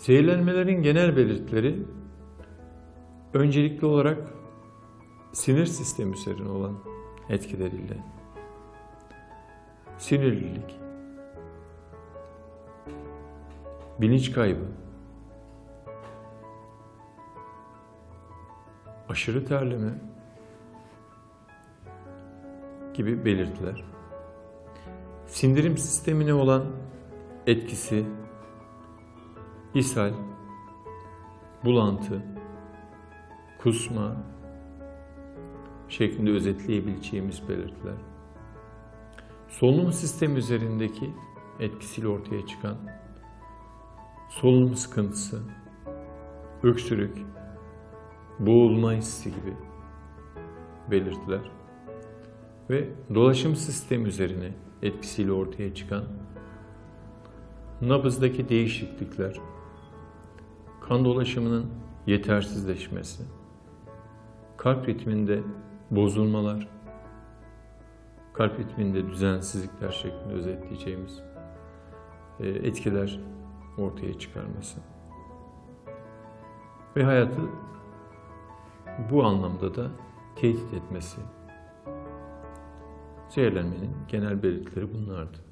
Zehirlenmelerin genel belirtileri öncelikli olarak sinir sistemi üzerine olan etkileriyle sinirlilik, bilinç kaybı, aşırı terleme gibi belirtiler. Sindirim sistemine olan etkisi, ishal, bulantı, kusma şeklinde özetleyebileceğimiz belirtiler. Solunum sistemi üzerindeki etkisiyle ortaya çıkan solunum sıkıntısı, öksürük, boğulma hissi gibi belirtiler ve dolaşım sistemi üzerine etkisiyle ortaya çıkan nabızdaki değişiklikler, kan dolaşımının yetersizleşmesi, kalp ritminde bozulmalar, kalp ritminde düzensizlikler şeklinde özetleyeceğimiz e, etkiler ortaya çıkarması ve hayatı bu anlamda da tehdit etmesi. Zehirlenmenin genel belirtileri bunlardı.